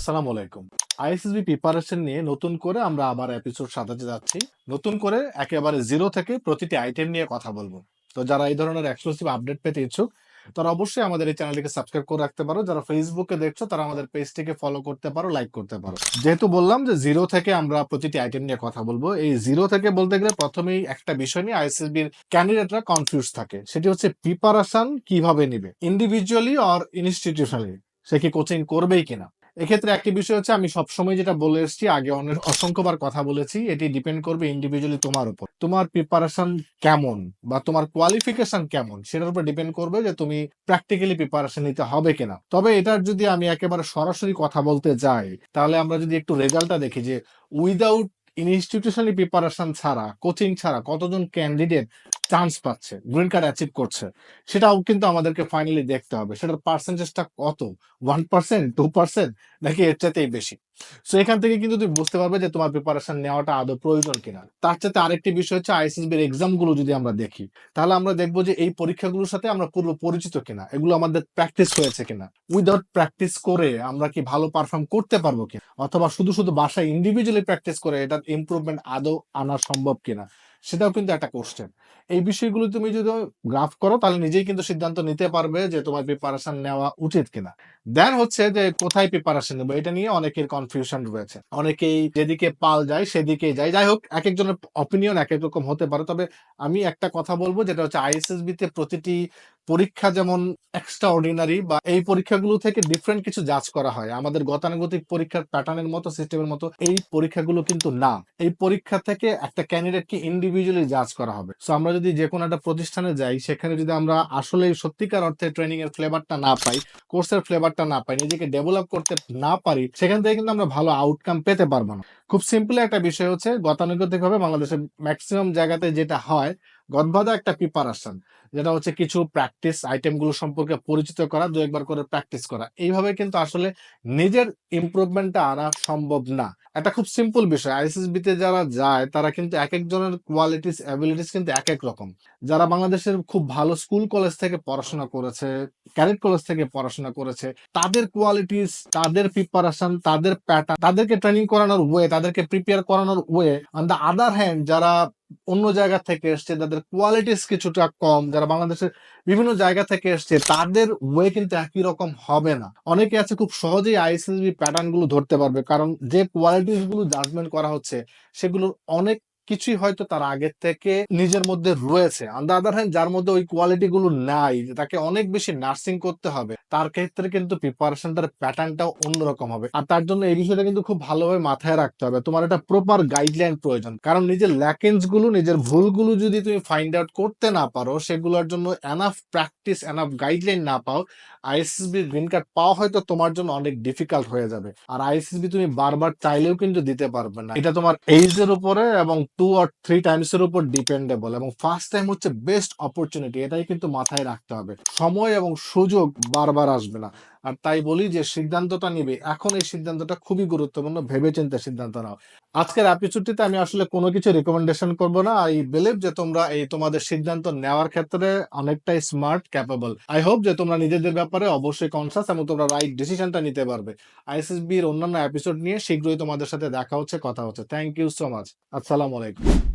আসসালামু আলাইকুম। ISSB preparation নিয়ে নতুন করে আমরা আবার এপিসোড সাজাতে যাচ্ছি, নতুন করে একেবারে জিরো থেকে প্রতিটি আইটেম নিয়ে কথা বলব। তো যারা এই ধরনের এক্সক্লুসিভ আপডেট পেতে ইচ্ছুক, তারা অবশ্যই আমাদের এই চ্যানেলটিকে সাবস্ক্রাইব করে রাখতে পারো। যারা ফেসবুকে দেখছ, তারা আমাদের পেজটিকে ফলো করতে পারো লাইক করতে পারো। যেহেতু বললাম যে জিরো থেকে আমরা প্রতিটি আইটেম নিয়ে কথা বলব, এই জিরো থেকে বলতে গেলে প্রথমেই একটা বিষয় নিয়ে আইএসএসবির ক্যান্ডিডেটরা কনফিউজ থাকে। সেটি হচ্ছে প্রিপারেশন কীভাবে নিবে? ইন্ডিভিজুয়ালি অর ইনস্টিটিউশনালি সে কি কোচিং করবেই কিনা? এক্ষেত্রে একটি বিষয় হচ্ছে, আমি সবসময় যেটা বলে এসেছি, আগে অনেক অসংখ্যবার কথা বলেছি, এটি ডিপেন্ড করবে ইন্ডিভিজুয়ালি তোমার উপর। তোমার প্রিপারেশন কেমন বা তোমার কোয়ালিফিকেশন কেমন, সেটার উপর ডিপেন্ড করবে যে তুমি প্র্যাকটিক্যালি প্রিপারেশন নিতে হবে কিনা। তবে এটার যদি আমি একেবারে সরাসরি কথা বলতে যাই, তাহলে আমরা যদি একটু রেজাল্টটা দেখি যে উইদাউট ইনস্টিটিউশনালি প্রিপারেশন ছাড়া কোচিং ছাড়া কতজন ক্যান্ডিডেট চান্স পাচ্ছে গ্রিন কার্ড অ্যাচিভ করছে, সেটাও কিন্তু আমাদেরকে ফাইনালি দেখতে হবে। সেটার পার্সেন্টেজটা কত? ওয়ান পার্সেন্ট টু পার্সেন্ট নাকি এর চাইতেই বেশি? সো এখান থেকে কিন্তু তুমি বুঝতে পারবে যে তোমার প্রিপারেশন নেওয়াটা আদৌ প্রয়োজন কিনা। তার চাইতে আরেকটি বিষয় হচ্ছে আইসিসবির এক্সামগুলো যদি আমরা দেখি, তাহলে আমরা দেখব যে এই পরীক্ষাগুলোর সাথে আমরা পূর্ব পরিচিত কিনা, এগুলো আমাদের প্র্যাকটিস হয়েছে কিনা। উইদাউট প্র্যাকটিস করে আমরা কি ভালো পারফর্ম করতে পারব কিনা, অথবা শুধু শুধু বাসায় ইন্ডিভিজুয়ালি প্র্যাকটিস করে এটার ইমপ্রুভমেন্ট আদৌ আনা সম্ভব কিনা, সেটাও কিন্তু একটা কোশ্চেন এই বিষয়গুলো তুমি যদি গ্রাফ করো, তাহলে নিজেই কিন্তু সিদ্ধান্ত নিতে পারবে যে তোমার প্রিপারেশন নেওয়া উচিত কিনা। দেন হচ্ছে যে কোথায় প্রিপারেশন নেব, এটা নিয়ে অনেকের কনফিউশন রয়েছে। অনেকেই যেদিকে পাল যায় সেদিকে যায়। যাই হোক এক একজনের অপিনিয়ন এক এক রকম হতে পারে। তবে আমি একটা কথা বলব, যেটা হচ্ছে আইএসএসবিতে প্রতিটি পরীক্ষা যেমন এক্সট্রা অর্ডিনারি বা এই পরীক্ষাগুলো থেকে ডিফারেন্ট কিছু যাচ করা হয়। আমাদের গতানুগতিক পরীক্ষার প্যাটার্নের মতো সিস্টেমের মতো এই পরীক্ষাগুলো কিন্তু না। এই পরীক্ষা থেকে একটা ক্যান্ডিডেটকে ইন্ডিভিজুয়ালি যাচ করা হবে। সো আমরা যদি যে কোনো একটা প্রতিষ্ঠানে যাই, সেখানে যদি আমরা আসলে সত্যিকার অর্থে ট্রেনিং এর ফ্লেভারটা না পাই কোর্সের ফ্লেভারটা না পাই, নিজেকে ডেভেলপ করতে না পারি, সেখান থেকে কিন্তু আমরা ভালো আউটকাম পেতে পারব না। খুব সিম্পল একটা বিষয় হচ্ছে গতানুগতিক ভাবে বাংলাদেশের ম্যাক্সিমাম জায়গাতে যেটা হয় গদবাদা একটা প্রিপারেশন যেটা হচ্ছে কিছু প্র্যাকটিস আইটেমগুলো সম্পর্কে পরিচিত করা, দু একবার করে প্র্যাকটিস করা। এইভাবে কিন্তু আসলে নিজের ইমপ্রুভমেন্টটা আনা সম্ভব না। একটা খুব সিম্পল বিষয় আইসিএসবি তে যারা যায়, তারা কিন্তু এক একজনের কোয়ালিটিস অ্যাবিলিটিস কিন্তু এক এক রকম। যারা বাংলাদেশের খুব ভালো স্কুল কলেজ থেকে পড়াশোনা করেছে ক্যাডেট কলেজ থেকে পড়াশোনা করেছে, তাদের কোয়ালিটিস তাদের প্রিপারেশন তাদের প্যাটার্ন তাদেরকে ট্রেনিং করানোর ওয়ে তাদেরকে প্রিপেয়ার করানোর way on the other hand যারা অন্য জায়গা থেকে এসছে, তাদের কোয়ালিটিস কিছুটা কম যারা বাংলাদেশের বিভিন্ন জায়গা থেকে এসছে, তাদের ওয়ে কিন্তু একই রকম হবে না। অনেকে আছে খুব সহজেই আইসিএসবি প্যাটার্নগুলো ধরতে পারবে, কারণ যে কোয়ালিটিসগুলো জাজমেন্ট করা হচ্ছে, সেগুলোর অনেক কিছুই হয়তো তার আগের থেকে নিজের মধ্যে রয়েছে। অন হ্যান্ড যার মধ্যে ওই কোয়ালিটি গুলো নাই, তাকে অনেক বেশি নার্সিং করতে হবে, তার ক্ষেত্রে কিন্তু প্রিপারেশনটার প্যাটার্নটাও অন্যরকম হবে। আর তার জন্য এই বিষয়টা কিন্তু খুব ভালোভাবে মাথায় রাখতে হবে। তোমার একটা প্রপার গাইডলাইন প্রয়োজন। কারণ নিজের ল্যাকেন্সগুলো, নিজের ভুলগুলো যদি তুমি ফাইন্ড আউট করতে না পারো, সেগুলোর জন্য এনাফ প্র্যাকটিস এনাফ গাইডলাইন না পাও আইএসএসবি গ্রিন কার্ড পাওয়া হয়তো তোমার জন্য অনেক ডিফিকাল্ট হয়ে যাবে। আর আইএসএসবি তুমি বারবার চাইলেও কিন্তু দিতে পারবে না। এটা তোমার এইজের উপরে এবং টু আর থ্রি টাইমস এর উপর ডিপেন্ডেবল এবং ফার্স্ট টাইম হচ্ছে বেস্ট অপরচুনিটি এটাই কিন্তু মাথায় রাখতে হবে। সময় এবং সুযোগ বারবার আসবে না। আর তাই বলি যে সিদ্ধান্তটা নিবে। এখন এই সিদ্ধান্তটা খুবই গুরুত্বপূর্ণ ভেবে চিন্তে সিদ্ধান্ত নাও। আজকের এপিসোডটিতে আমি আসলে কোনো কিছু রিকমেন্ডেশন করব না। আই বিলিভ যে তোমরা এই তোমাদের সিদ্ধান্ত নেওয়ার ক্ষেত্রে অনেকটাই স্মার্ট ক্যাপেবল আই হোপ যে তোমরা নিজেদের ব্যাপারে অবশ্যই কনসাস এবং তোমরা রাইট ডিসিশনটা নিতে পারবে। আইএসএসবি এর অন্যান্য এপিসোড নিয়ে শীঘ্রই তোমাদের সাথে দেখা হচ্ছে, কথা হচ্ছে। থ্যাংক ইউ সো মাচ আসসালামু আলাইকুম